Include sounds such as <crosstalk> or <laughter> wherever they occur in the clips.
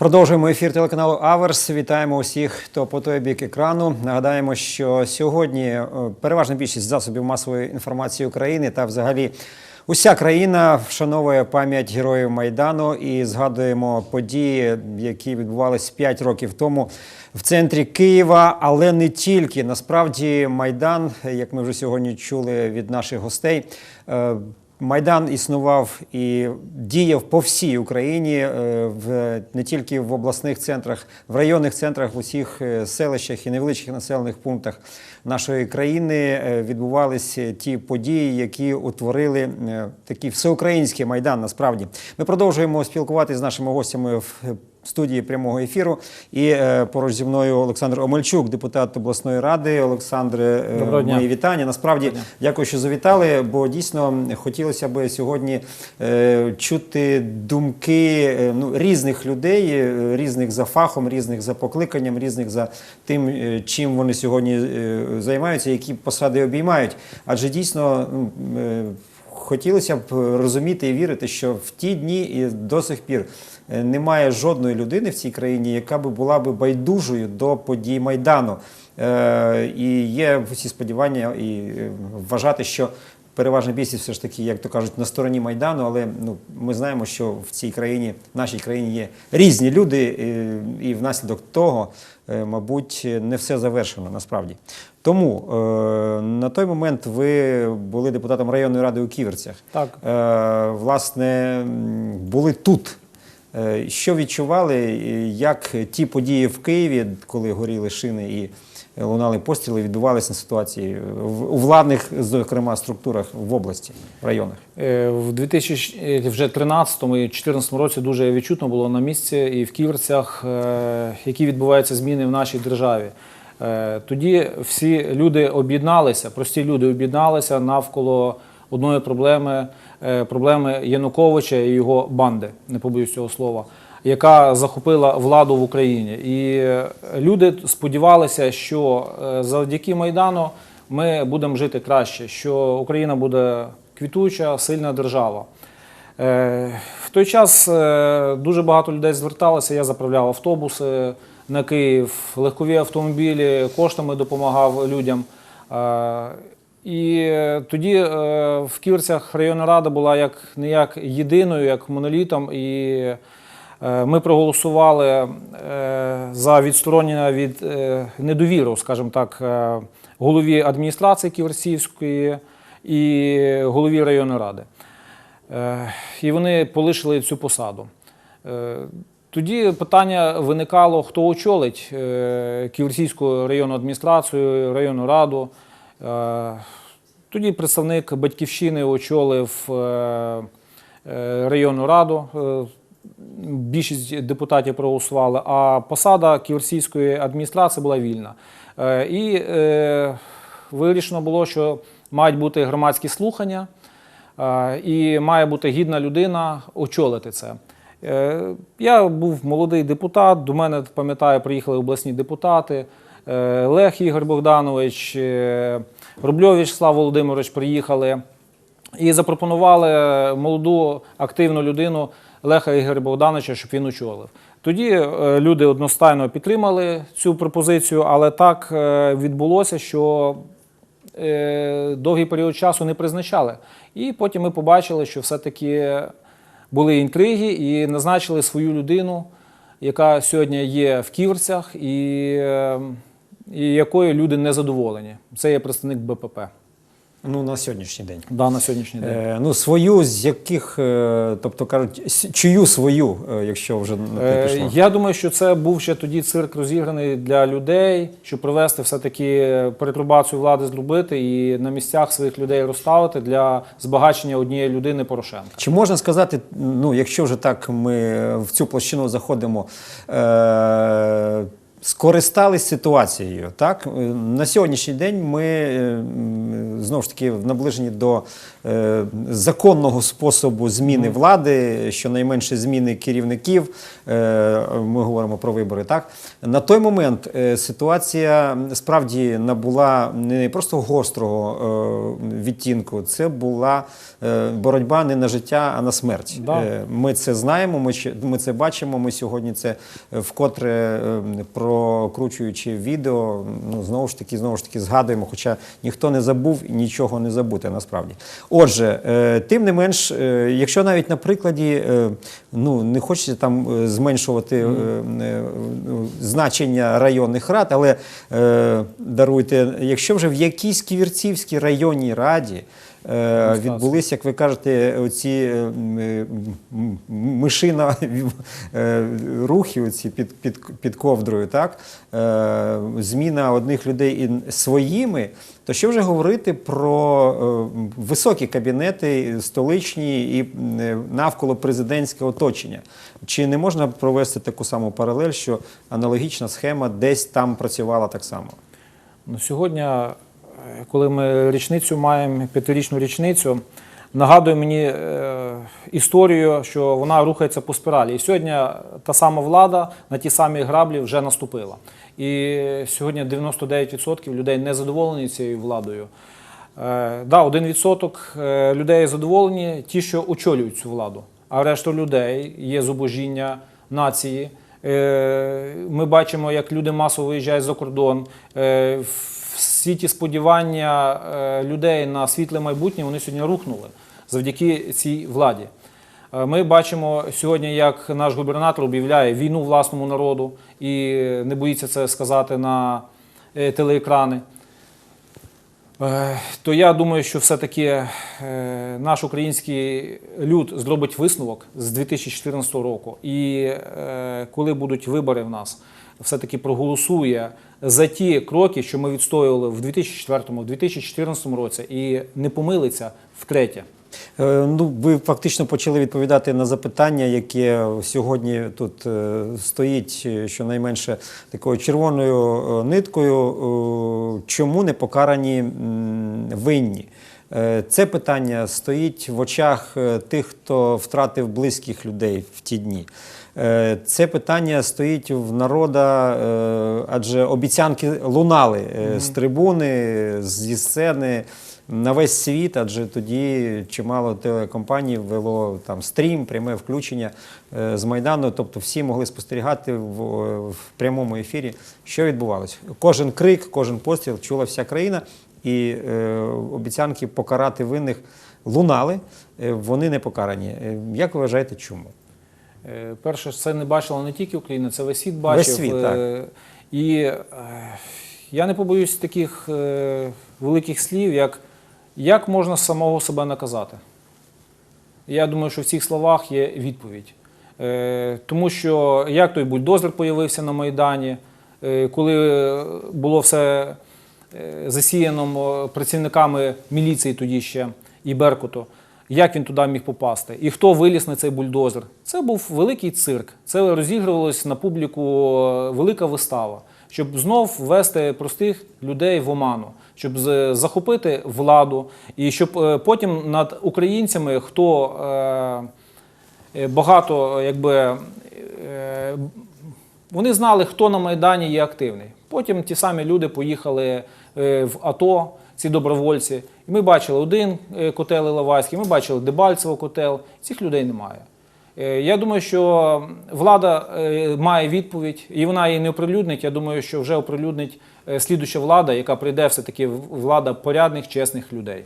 Продовжуємо ефір телеканалу Аверс. Вітаємо усіх, хто по той бік екрану. Нагадаємо, що сьогодні е, переважна більшість засобів масової інформації України та взагалі уся країна вшановує пам'ять героїв Майдану і згадуємо події, які відбувалися 5 років тому в центрі Києва, але не тільки. Насправді, Майдан, як ми вже сьогодні чули від наших гостей. Майдан існував і діяв по всій Україні, е, в не тільки в обласних центрах, в районних центрах, в усіх е, селищах і невеличких населених пунктах нашої країни е, відбувалися ті події, які утворили такий всеукраїнський майдан. Насправді ми продовжуємо спілкуватися з нашими гостями в студії прямого ефіру. І е, поруч зі мною Олександр Омельчук, депутат обласної ради. Олександре, е, мої вітання. Насправді, дякую, що завітали, бо дійсно хотілося б сьогодні е, чути думки ну, різних людей, різних за фахом, різних за покликанням, різних за тим, чим вони сьогодні займаються, які посади обіймають. Адже дійсно. ну, Хотілося б розуміти і вірити, що в ті дні і до сих пір немає жодної людини в цій країні, яка би була би байдужою до подій Майдану. Е, І є всі сподівання і е, вважати, що переважна більшість все ж таки, як то кажуть, на стороні Майдану, але ну, ми знаємо, що в цій країні, в нашій країні є різні люди, е, і внаслідок того, е, мабуть, не все завершено насправді. Тому е, на той момент ви були депутатом районної ради у Ківерцях. Так. Е, власне, були тут. Е, Що відчували, е, як ті події в Києві, коли горіли шини і лунали постріли, відбувалися на ситуації у владних, зокрема, структурах в області, в районах? Е, В 2013 і 2014 році дуже відчутно було на місці і в Ківерцях, е, які відбуваються зміни в нашій державі. Е, Тоді всі люди об'єдналися, прості люди об'єдналися навколо одної проблеми, е, проблеми Януковича і його банди, не побоюсь цього слова, яка захопила владу в Україні. І е, люди сподівалися, що е, завдяки Майдану ми будемо жити краще, що Україна буде квітуча, сильна держава. Е, В той час е, дуже багато людей зверталося. Я заправляв автобуси на Київ, легкові автомобілі, коштами допомагав людям. І е, тоді е, в Ківерцях районна рада була як не як єдиною, як монолітом. І е, ми проголосували за відсторонення від недовіру, скажімо так, голові адміністрації Ківерцівської і голові районної ради. І вони полишили цю посаду. Тоді питання виникало, хто очолить Ківерцівську районну адміністрацію, районну раду. Е, Тоді представник батьківщини очолив е, е, районну раду. Більшість депутатів проголосували, а посада Ківерцівської адміністрації була вільна. І вирішено було, що мають бути громадські слухання. І має бути гідна людина очолити це. Я був молодий депутат, до мене, пам'ятаю, приїхали обласні депутати. Е, Лех Ігор Богданович, е, Рубльович Слав Володимирович приїхали і запропонували молоду активну людину Леха Ігоря Богдановича, щоб він очолив. Тоді е, люди одностайно підтримали цю пропозицію, але так відбулося, що довгий період часу не призначали. І потім ми побачили, що все-таки були інтриги і назначили свою людину, яка сьогодні є в Ківерцях і, і якою люди не задоволені. Це є представник БПП Ну, на сьогоднішній день. да, на сьогоднішній день. Е, ну, свою, з яких, е, тобто кажуть, чию свою, е, якщо вже на те Е, пішло? Я думаю, що це був ще тоді цирк розіграний для людей, щоб провести все-таки перетрубацію влади зробити і на місцях своїх людей розставити для збагачення однієї людини Порошенка. Чи можна сказати, ну, якщо вже так ми в цю площину заходимо, е, скористались ситуацією. Так? Е, На сьогоднішній день ми е, знову ж таки наближені до е, законного способу зміни влади, щонайменше зміни керівників. Ми говоримо про вибори. Так? На той момент ситуація справді набула не просто гострого відтінку, це була боротьба не на життя, а на смерть. Да. Ми це знаємо, ми, це бачимо. Ми сьогодні це вкотре е, прокручуючи відео, ну знову ж таки, знову ж таки згадуємо, хоча ніхто не забув і нічого не забути насправді. Отже, е, тим не менш, е, якщо навіть на прикладі, е, ну не хочеться там е, зменшувати е, е, ну, значення районних рад, але е, даруйте, якщо вже в якійсь Ківерцівській районній раді. Е, Відбулись, як ви кажете, оці е, мишина <laughs> е, рухи оці під, під, під ковдрою, так? Зміна одних людей своїми, то що вже говорити про високі кабінети, столичні і навколо президентське оточення? Чи не можна провести таку саму паралель, що аналогічна схема десь там працювала так само? Ну, сьогодні, коли ми річницю маємо, п'ятирічну річницю, нагадує мені е, історію, що вона рухається по спіралі. І сьогодні та сама влада на ті самі граблі вже наступила. І сьогодні 99% людей не задоволені цією владою. Е, да, 1% е, людей задоволені, ті, що очолюють цю владу. А решта людей є зубожіння нації. Ми бачимо, як люди масово виїжджають за кордон. Всі ті сподівання е, людей на світле майбутнє вони сьогодні рухнули завдяки цій владі. Е, Ми бачимо сьогодні, як наш губернатор об'являє війну власному народу і не боїться це сказати на е, телеекрани. То я думаю, що все-таки наш український люд зробить висновок з 2014 року. І коли будуть вибори в нас, все-таки проголосує за ті кроки, що ми відстоювали в 2004, в 2014 році, і не помилиться втретє. Е, Ну, ви фактично почали відповідати на запитання, яке сьогодні тут е, стоїть е, щонайменше такою червоною ниткою. Чому не покарані винні? Це питання стоїть в очах тих, хто втратив близьких людей в ті дні. Е, Це питання стоїть в народа, е, адже обіцянки лунали е, з трибуни, зі сцени на весь світ, адже тоді чимало телекомпаній вело там стрім, пряме включення з Майдану. Тобто всі могли спостерігати в, в прямому ефірі, що відбувалося. Кожен крик, кожен постріл чула вся країна, і е, обіцянки покарати винних лунали, вони не покарані. Як ви вважаєте, чому? Е, Перше, це не бачила не тільки Україна, це весь світ бачив. Весь світ, Е, так. І е, я не побоюсь таких великих слів, як як можна самого себе наказати. Я думаю, що в цих словах є відповідь. Тому що як той бульдозер появився на Майдані, коли було все засіяно працівниками міліції тоді ще і Беркуту, як він туди міг попасти? І хто виліз на цей бульдозер? Це був великий цирк. Це розігрувалось на публіку е, велика вистава, щоб знов ввести простих людей в оману, щоб захопити владу, і щоб е, потім над українцями, хто е, багато якби. вони знали, хто на Майдані є активний. Потім ті самі люди поїхали в АТО, ці добровольці. Ми бачили один е, котел Іловайський, ми бачили Дебальцево котел. Цих людей немає. Е, Я думаю, що влада е, має відповідь, і вона її не оприлюднить. Я думаю, що вже оприлюднить слідуча влада, яка прийде все-таки влада порядних, чесних людей.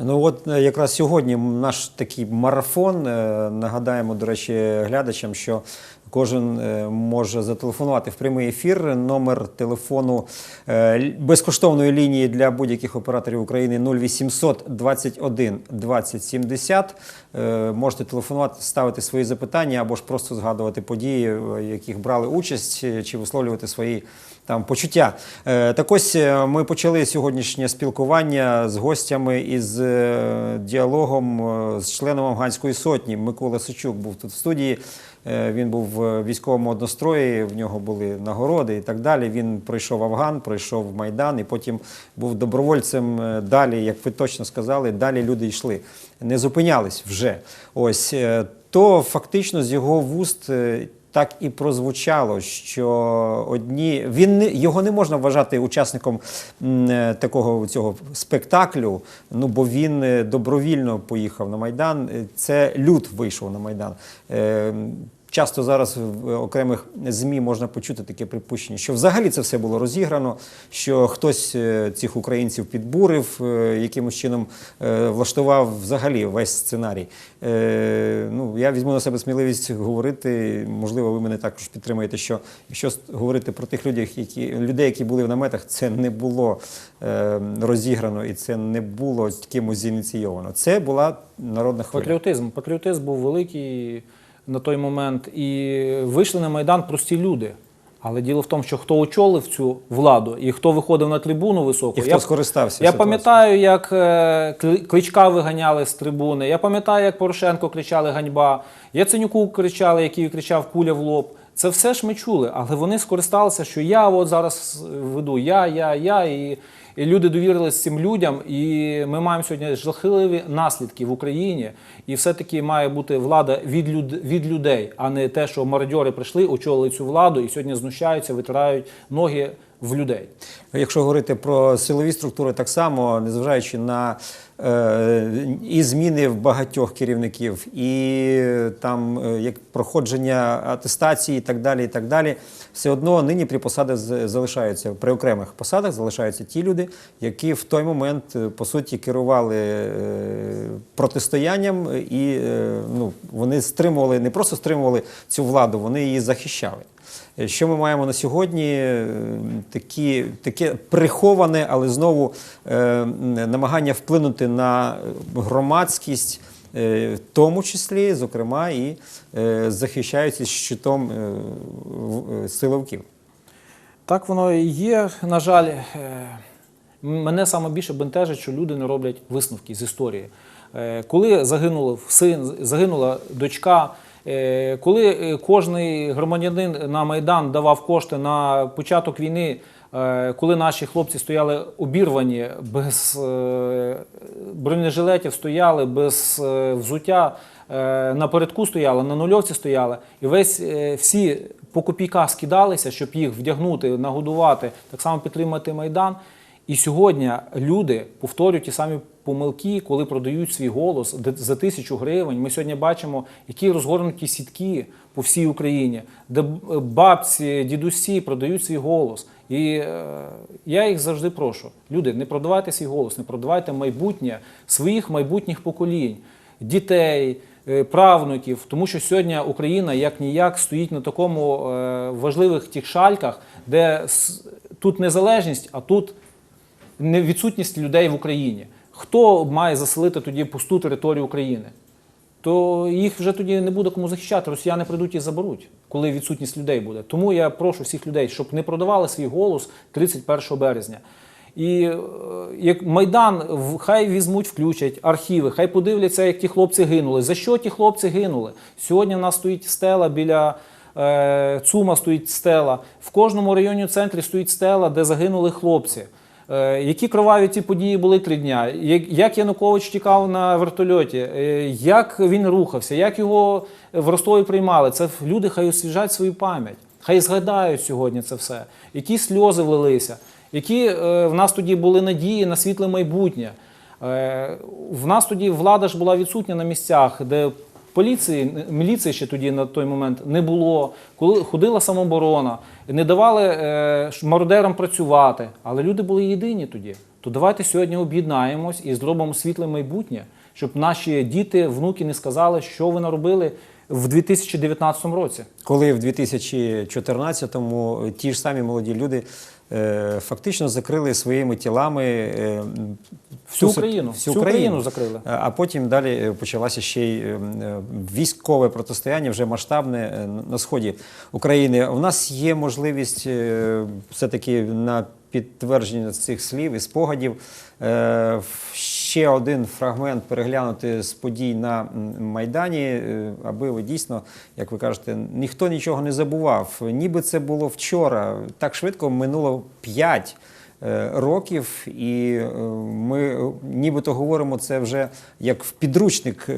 Ну от е, якраз сьогодні наш такий марафон. Е, Нагадаємо, до речі, глядачам, що кожен е, може зателефонувати в прямий ефір. Номер телефону безкоштовної лінії для будь-яких операторів України 0800 21 20 70. Е, Можете телефонувати, ставити свої запитання або ж просто згадувати події, в яких брали участь, чи висловлювати свої там почуття. Е, Так ось е, ми почали сьогоднішнє спілкування з гостями із е, діалогом з членом Афганської сотні. Микола Сичук був тут в студії. Він був в військовому однострої, в нього були нагороди і так далі. Він пройшов Афган, пройшов Майдан і потім був добровольцем далі, як ви точно сказали, далі люди йшли, не зупинялись вже. Ось то фактично з його вуст. Так і прозвучало, що одні він не його не можна вважати учасником е, такого цього спектаклю. Ну бо він е, добровільно поїхав на майдан. Е, Це люд вийшов на майдан. Часто зараз в окремих змі можна почути таке припущення, що взагалі це все було розіграно, що хтось е, цих українців підбурив, е, якимось чином е, влаштував взагалі весь сценарій. Ну я візьму на себе сміливість говорити. Можливо, ви мене також підтримаєте. Що якщо говорити про тих людей, які людей, які були в наметах, це не було розіграно і це не було кимось зініційовано. Це була народна хвиля. Патріотизм. Патріотизм був великий на той момент. І вийшли на Майдан прості люди. Але діло в тому, що хто очолив цю владу і хто виходив на трибуну високу. І хто скористався Я пам'ятаю, як е, Кличка виганяли з трибуни. Я пам'ятаю, як Порошенко кричали ганьба. Яценюку кричали, який кричав куля в лоб. Це все ж ми чули, але вони скористалися, що я от зараз веду, я, я, я. І, і люди довірились цим людям. І ми маємо сьогодні жахливі наслідки в Україні. І все-таки має бути влада від, люд, від людей, а не те, що мародьори прийшли, очолили цю владу і сьогодні знущаються, витирають ноги в людей. Якщо говорити про силові структури, так само, незважаючи на е, і зміни в багатьох керівників, і там е, як проходження атестації, і так далі, і так далі, все одно нині при посадах залишаються при окремих посадах залишаються ті люди, які в той момент е, по суті керували протистоянням, і ну вони стримували, не просто стримували цю владу, вони її захищали. Що ми маємо на сьогодні? Е, Такі, таке приховане, але знову е, намагання вплинути на громадськість, е, в тому числі, зокрема, і захищаються щитом в- силовиків. Так воно і є. На жаль, мене саме більше бентежить, що люди не роблять висновки з історії. Коли загинули син, загинула дочка, коли е, кожний громадянин на Майдан давав кошти на початок війни, е, коли наші хлопці стояли обірвані, без е, бронежилетів стояли, без е, взуття, е, напередку стояли, на нульовці стояли, і весь е, всі по копійках скидалися, щоб їх вдягнути, нагодувати, так само підтримати Майдан. І сьогодні люди повторюють ті самі помилки, коли продають свій голос за тисячу гривень. Ми сьогодні бачимо, які розгорнуті сітки по всій Україні, де бабці, дідусі продають свій голос. І е, я їх завжди прошу: люди, не продавайте свій голос, не продавайте майбутнє своїх майбутніх поколінь, дітей, е, правнуків, тому що сьогодні Україна як ніяк стоїть на такому е, важливих тих шальках, де тут незалежність, а тут відсутність людей в Україні. Хто має заселити тоді пусту територію України? То їх вже тоді не буде кому захищати. Росіяни прийдуть і заберуть, коли відсутність людей буде. Тому я прошу всіх людей, щоб не продавали свій голос 31 березня. І е, як Майдан, хай візьмуть, включать архіви, хай подивляться, як ті хлопці гинули. За що ті хлопці гинули? Сьогодні в нас стоїть стела біля е, ЦУМа стоїть стела. В кожному районі центрі стоїть стела, де загинули хлопці. Е, Які кроваві ці події були три дня? Як- Янукович тікав на вертольоті? Е, Як він рухався? Як його в Ростові приймали? Це люди хай освіжать свою пам'ять, хай згадають сьогодні це все. Які сльози влилися, які е, в нас тоді були надії на світле майбутнє. В нас тоді влада ж була відсутня на місцях, де поліції, міліції ще тоді на той момент не було. Коли ходила самооборона, не давали е, мародерам працювати, але люди були єдині тоді. То давайте сьогодні об'єднаємось і зробимо світле майбутнє, щоб наші діти, внуки не сказали, що ви наробили в 2019 році. Коли в 2014-му ті ж самі молоді люди фактично закрили своїми тілами е, Всю Україну. всю Україну закрили. А а потім далі е, почалося ще й е, е, військове протистояння, вже масштабне е, на сході України. У нас є можливість е, все-таки на підтвердження цих слів і спогадів. Ще один фрагмент переглянути з подій на Майдані, е, аби ви дійсно, як ви кажете, ніхто нічого не забував. Ніби це було вчора. Так швидко минуло п'ять е, років, і е, ми нібито говоримо це вже як в підручник.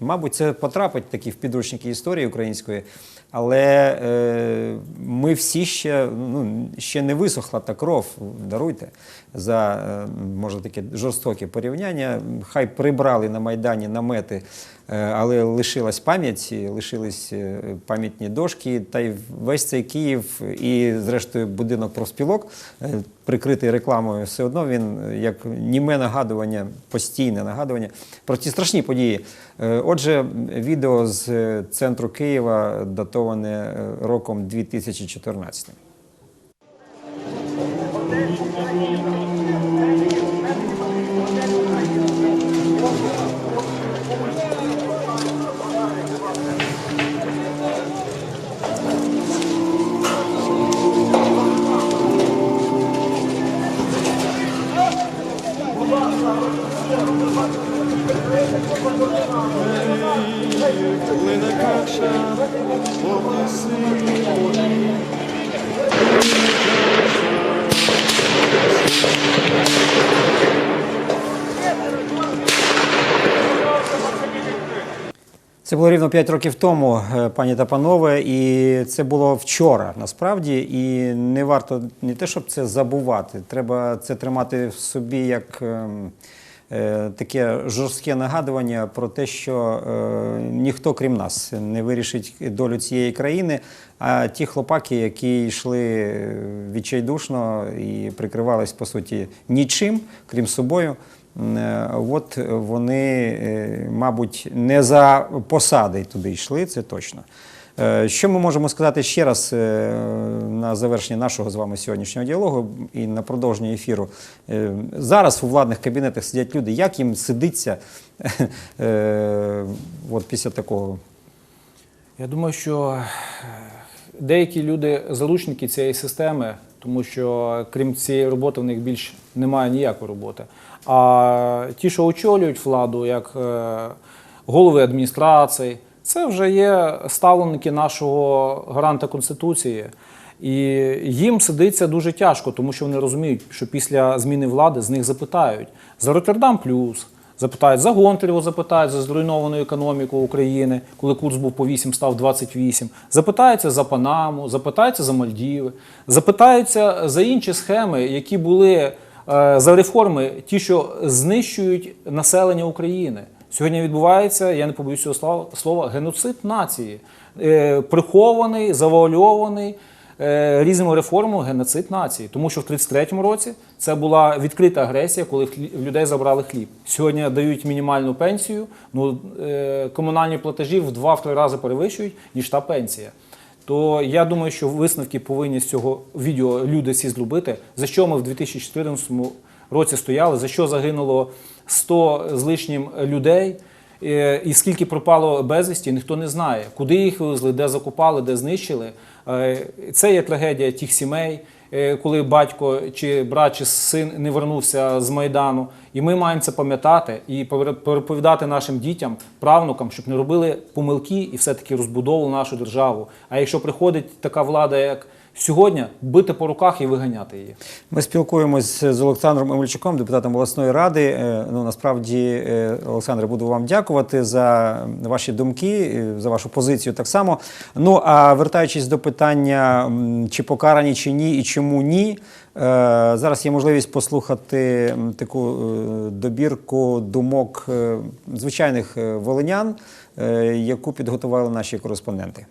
Мабуть, це потрапить таки в підручники історії української. Але е, ми всі ще, ну, ще не висохла та кров, даруйте, за е, може таке жорстоке порівняння. Хай прибрали на Майдані намети, але лишилась пам'ять, лишились е, пам'ятні дошки, та й весь цей Київ і, зрештою, будинок профспілок, е, прикритий рекламою, все одно він е, як німе нагадування, постійне нагадування про ті страшні події. Е, Отже, відео з е, центру Києва датоване е, роком 2014. Це було рівно 5 років тому, е, пані та панове, і це було вчора насправді. І не варто не те, щоб це забувати. Треба це тримати в собі як ем, е, таке жорстке нагадування про те, що е, ніхто крім нас не вирішить долю цієї країни. А ті хлопаки, які йшли відчайдушно і прикривались по суті нічим, крім собою. Е, От вони, е, мабуть, не за посади туди йшли, це точно. Е, Що ми можемо сказати ще раз на завершення нашого з вами сьогоднішнього діалогу і на продовження ефіру? Зараз у владних кабінетах сидять люди. Як їм сидиться от після такого? Я думаю, що деякі люди заручники цієї системи, тому що крім цієї роботи в них більш немає ніякої роботи. А ті, що очолюють владу, як е, голови адміністрацій, це вже є ставленики нашого гаранта Конституції. І їм сидиться дуже тяжко, тому що вони розуміють, що після зміни влади з них запитають за Роттердам плюс, запитають за Гонтарєво, запитають за зруйновану економіку України, коли курс був по 8, став 28. Запитаються за Панаму, запитаються за Мальдіви, запитаються за інші схеми, які були е, за реформи, ті, що знищують населення України. Сьогодні відбувається, я не побоюсь цього слова- слова, геноцид нації, Е, прихований, завуальований е, різними реформами геноцид нації. Тому що в 33-му році це була відкрита агресія, коли в людей забрали хліб. Сьогодні дають мінімальну пенсію, ну, е, комунальні платежі в два-три рази перевищують, ніж та пенсія. То я думаю, що висновки повинні з цього відео люди всі зробити, за що ми в 2014 році стояли, за що загинуло 100 з лишнім людей. Е, І скільки пропало безвісті, ніхто не знає, куди їх вивезли, де закопали, де знищили. Е, Це є трагедія тих сімей, коли батько чи брат чи син не вернувся з Майдану. І ми маємо це пам'ятати і пере- переповідати нашим дітям, правнукам, щоб не робили помилки і все-таки розбудовували нашу державу. А якщо приходить така влада, як сьогодні, бити по руках і виганяти її. Ми спілкуємось з Олександром Омельчуком, депутатом обласної ради. Е, Ну насправді, е, Олександре, буду вам дякувати за ваші думки, е, за вашу позицію так само. Ну а вертаючись до питання, чи покарані, чи ні, і чому ні. Зараз є можливість послухати таку добірку думок звичайних волинян, яку підготували наші кореспонденти.